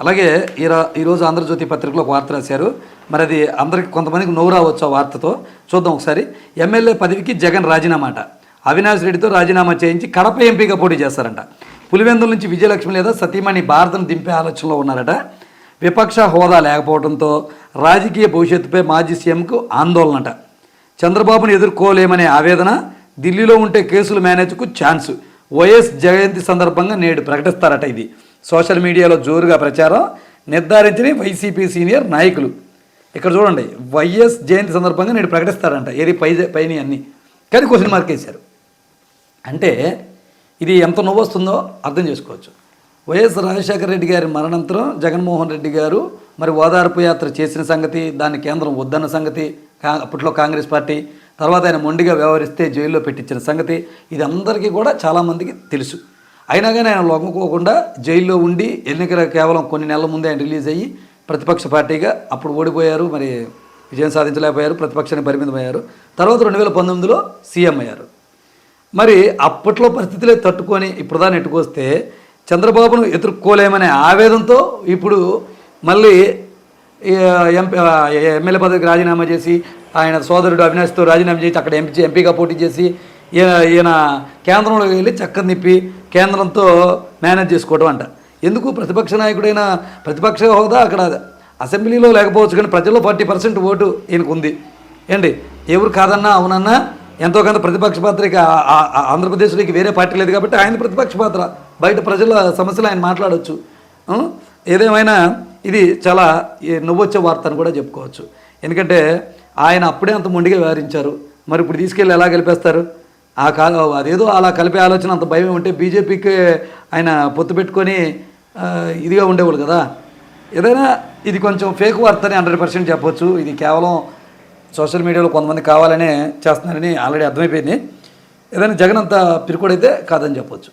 అలాగే ఈరో ఈరోజు ఆంధ్రజ్యోతి పత్రికలో ఒక వార్త రాశారు. మరి అది అందరికి కొంతమందికి నవ్వు రావచ్చు ఆ వార్తతో? చూద్దాం ఒకసారి. ఎమ్మెల్యే పదవికి జగన్ రాజీనామాట. అవినాష్ రెడ్డితో రాజీనామా చేయించి కడప ఎంపీగా పోటీ చేస్తారంట. పులివెందుల నుంచి విజయలక్ష్మి లేదా సతీమణి భారతను దింపే ఆలోచనలో ఉన్నారట. విపక్ష హోదా లేకపోవడంతో రాజకీయ భవిష్యత్తుపై మాజీ సీఎంకు ఆందోళనట. చంద్రబాబును ఎదుర్కోలేమనే ఆవేదన ఢిల్లీలో ఉంటే కేసులు మేనేజ్కు ఛాన్స్. వైఎస్ జయంతి సందర్భంగా నేడు ప్రకటిస్తారట ఇది. సోషల్ మీడియాలో జోరుగా ప్రచారం నిర్ధారించిన వైసీపీ సీనియర్ నాయకులు. ఇక్కడ చూడండి వైఎస్ జయంతి సందర్భంగా నేడు ప్రకటిస్తారంట ఏది పై పైన అన్ని. కానీ క్వశ్చన్ మార్క్ వేశారు అంటే ఇది ఎంత నవ్వు వస్తుందో అర్థం చేసుకోవచ్చు. వైఎస్ రాజశేఖర రెడ్డి గారి మరణానంతరం జగన్మోహన్ రెడ్డి గారు మరి ఓదార్పు యాత్ర చేసిన సంగతి దాన్ని కేంద్రం వద్దన్న సంగతి కా అప్పట్లో కాంగ్రెస్ పార్టీ తర్వాత ఆయన మొండిగా వ్యవహరిస్తే జైల్లో పెట్టించిన సంగతి ఇది అందరికీ కూడా చాలామందికి తెలుసు. అయినా కానీ ఆయన లొంగకోకుండా జైల్లో ఉండి ఎన్నికల కేవలం కొన్ని నెలల ముందే ఆయన రిలీజ్ అయ్యి ప్రతిపక్ష పార్టీగా అప్పుడు ఓడిపోయారు. మరి విజయం సాధించలేకపోయారు. ప్రతిపక్షానికి పరిమితమయ్యారు. తర్వాత రెండు వేల పంతొమ్మిదిలో సీఎం అయ్యారు. మరి అప్పట్లో పరిస్థితులే తట్టుకొని ఇప్పుడు దాన్ని ఎట్టుకొస్తే చంద్రబాబును ఎదుర్కోలేమనే ఆవేదంతో ఇప్పుడు మళ్ళీ ఎంపీ ఎమ్మెల్యే పదవికి రాజీనామా చేసి ఆయన సోదరుడు అవినాష్తో రాజీనామా చేసి అక్కడ ఎంపీ ఎంపీగా పోటీ చేసి ఈయన ఈయన కేంద్రంలోకి వెళ్ళి చక్కని నిప్పి కేంద్రంతో మేనేజ్ చేసుకోవడం అంట. ఎందుకు ప్రతిపక్ష నాయకుడైన ప్రతిపక్ష హోదా అక్కడ అసెంబ్లీలో లేకపోవచ్చు కానీ ప్రజల్లో ఫార్టీ పర్సెంట్ ఓటు ఈయనకు ఉంది ఏంటి? ఎవరు కాదన్నా అవునన్నా ఎంతో కొంత ప్రతిపక్ష పాత్రకి ఆ- ఆంధ్రప్రదేశ్లోకి వేరే పార్టీ లేదు కాబట్టి ఆయన ప్రతిపక్ష పాత్ర. బయట ప్రజల సమస్యలు ఆయన మాట్లాడవచ్చు ఏదేమైనా ఇది చాలా నువ్వొచ్చే వార్త అని కూడా చెప్పుకోవచ్చు. ఎందుకంటే ఆయన అప్పుడే అంత మొండిగా వ్యవహరించారు. మరి ఇప్పుడు తీసుకెళ్ళి ఎలా గెలిపేస్తారు? ఆ కాల అదేదో అలా కలిపే ఆలోచన అంత భయం ఉంటే బీజేపీకి ఆయన పొత్తు పెట్టుకొని ఇదిగా ఉండేవాళ్ళు కదా. ఏదైనా ఇది కొంచెం ఫేక్ వార్త అని హండ్రెడ్ పర్సెంట్ చెప్పొచ్చు. ఇది కేవలం సోషల్ మీడియాలో కొంతమంది కావాలనే చేస్తున్నారని ఆల్రెడీ అర్థమైపోయింది. ఏదైనా జగన్ అంత పిరుకోడైతే కాదని చెప్పొచ్చు.